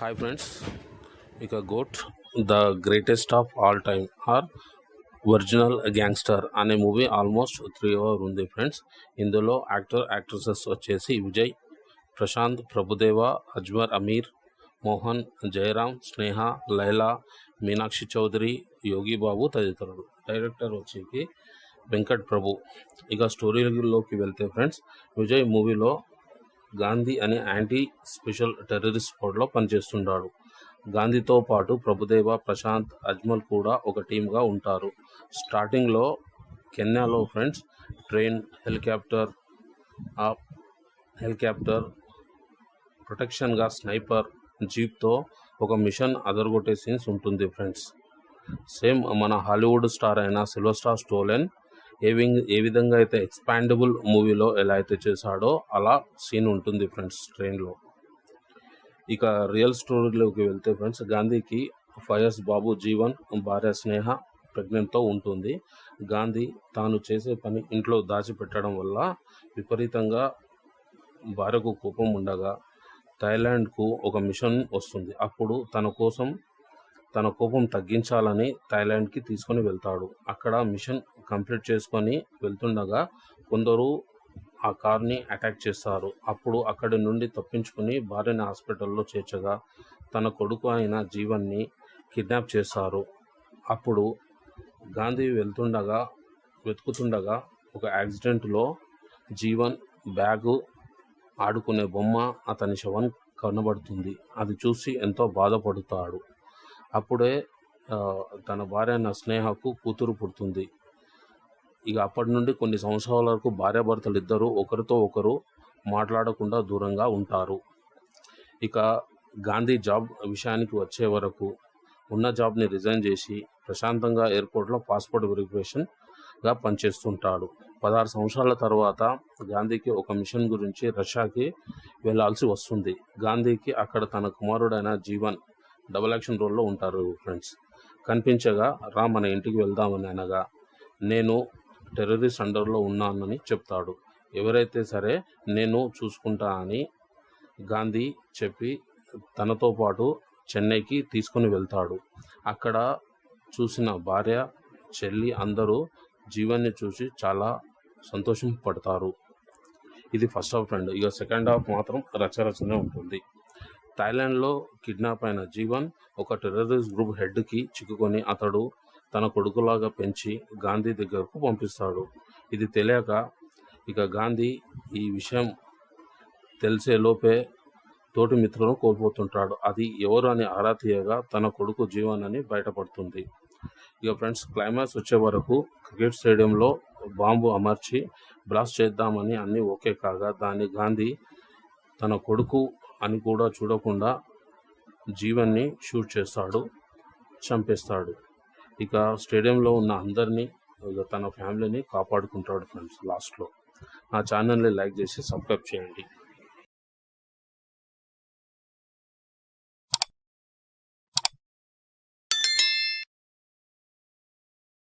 Hi friends ఇక GOAT the greatest of all time or original gangster అనే movie almost three hour ఉంది friends ఇందులో actor actresses వచ్చేసి విజయ్ ప్రశాంత్ ప్రభుదేవ అజ్మర్ అమీర్ మోహన్ జయరామ్ స్నేహ లైలా మీనాక్షి చౌదరి యోగి బాబు తదితరులు. డైరెక్టర్ వచ్చేసి వెంకట్ ప్రభు. ఇక స్టోరీలోకి వెళ్తే ఫ్రెండ్స్ విజయ్ మూవీలో గాంధీ అనే యాంటీ స్పెషల్ టెర్రరిస్ట్ స్క్వాడ్లో పనిచేస్తుంటాడు. గాంధీతో పాటు ప్రభుదేవ ప్రశాంత్ అజ్మల్ కూడా ఒక టీమ్గా ఉంటారు. స్టార్టింగ్లో కెన్యాలో ఫ్రెండ్స్ ట్రైన్ హెలికాప్టర్ హెలికాప్టర్ ప్రొటెక్షన్గా స్నైపర్ జీప్తో ఒక మిషన్ అదరగొట్టే సీన్స్ ఉంటుంది ఫ్రెండ్స్. సేమ్ మన హాలీవుడ్ స్టార్ అయిన సిల్వర్ స్టార్ స్టోలెన్ ఏ ఏ విధంగా అయితే ఎక్స్పాండబుల్ మూవీలో ఎలా అయితే చేశాడో అలా సీన్ ఉంటుంది ఫ్రెండ్స్ ట్రైన్లో ఇక రియల్ స్టోరీలోకి వెళ్తే ఫ్రెండ్స్ గాంధీకి ఫయస్ బాబు జీవన్ భార్య స్నేహ ప్రెగ్నెంట్తో ఉంటుంది. గాంధీ తాను చేసే పని ఇంట్లో దాచిపెట్టడం వల్ల విపరీతంగా భార్యకు కోపం ఉండగా థాయిలాండ్కు ఒక మిషన్ వస్తుంది. అప్పుడు తన కోసం తన కోపం తగ్గించాలని థాయిలాండ్కి తీసుకొని వెళ్తాడు. అక్కడ మిషన్ కంప్లీట్ చేసుకొని వెళ్తుండగా కొందరు ఆ కార్ని అటాక్ చేస్తారు. అప్పుడు అక్కడి నుండి తప్పించుకుని భార్యని హాస్పిటల్లో చేర్చగా తన కొడుకు అయిన జీవన్ని కిడ్నాప్ చేస్తారు. అప్పుడు గాంధీ వెళ్తుండగా వెతుకుతుండగా ఒక యాక్సిడెంట్లో జీవన్ బ్యాగు ఆడుకునే బొమ్మ అతని శవం కనబడుతుంది. అది చూసి ఎంతో బాధపడుతాడు. అప్పుడే తన భార్య అయిన స్నేహకు కూతురు పుడుతుంది. ఇక అప్పటి నుండి కొన్ని సంవత్సరాల వరకు భార్యాభర్తలు ఇద్దరు ఒకరితో ఒకరు మాట్లాడకుండా దూరంగా ఉంటారు. ఇక గాంధీ జాబ్ విషయానికి వచ్చే వరకు ఉన్న జాబ్ని రిజైన్ చేసి ప్రశాంతంగా ఎయిర్పోర్ట్లో పాస్పోర్ట్ వెరిఫికేషన్గా పనిచేస్తుంటాడు. పదహారు సంవత్సరాల తర్వాత గాంధీకి ఒక మిషన్ గురించి రష్యాకి వెళ్ళాల్సి వస్తుంది. గాంధీకి అక్కడ తన కుమారుడైన జీవన్ డబుల్ యాక్షన్ రోల్లో ఉంటారు ఫ్రెండ్స్ కనిపించగా రా మన ఇంటికి వెళ్దామని అనగా నేను టెర్రరిస్ట్ అండర్లో ఉన్నానని చెప్తాడు. ఎవరైతే సరే నేను చూసుకుంటా అని గాంధీ చెప్పి తనతో పాటు చెన్నైకి తీసుకొని వెళ్తాడు. అక్కడ చూసిన భార్య చెల్లి అందరూ జీవన్ని చూసి చాలా సంతోషం పడతారు. ఇది ఫస్ట్ హాఫ్ ఫ్రెండ్ ఇక సెకండ్ హాఫ్ మాత్రం రచరచనే ఉంటుంది. థాయిలాండ్లో కిడ్నాప్ అయిన జీవన్ ఒక టెర్రరిస్ట్ గ్రూప్ హెడ్కి చిక్కుకొని అతడు తన కొడుకులాగా పెంచి గాంధీ దగ్గరకు పంపిస్తాడు. ఇది తెలియక ఇక గాంధీ ఈ విషయం తెలిసే లోపే తోటి మిత్రులను కోల్పోతుంటాడు. అది ఎవరు అని ఆరా తీయగా తన కొడుకు జీవన్ అని బయటపడుతుంది. ఇక ఫ్రెండ్స్ క్లైమాక్స్ వచ్చే వరకు క్రికెట్ స్టేడియంలో బాంబు అమర్చి బ్లాస్ట్ చేద్దామని అన్నీ ఓకే కాగా దాన్ని గాంధీ తన కొడుకు అని కూడా చూడకుండా జీవన్ని షూట్ చేస్తాడు చంపేస్తాడు. ఇక స్టేడియంలో ఉన్న అందరినీ ఇక తన ఫ్యామిలీని కాపాడుకుంటాడు ఫ్రెండ్స్ లాస్ట్లో. నా ఛానల్ని లైక్ చేసి సబ్స్క్రైబ్ చేయండి.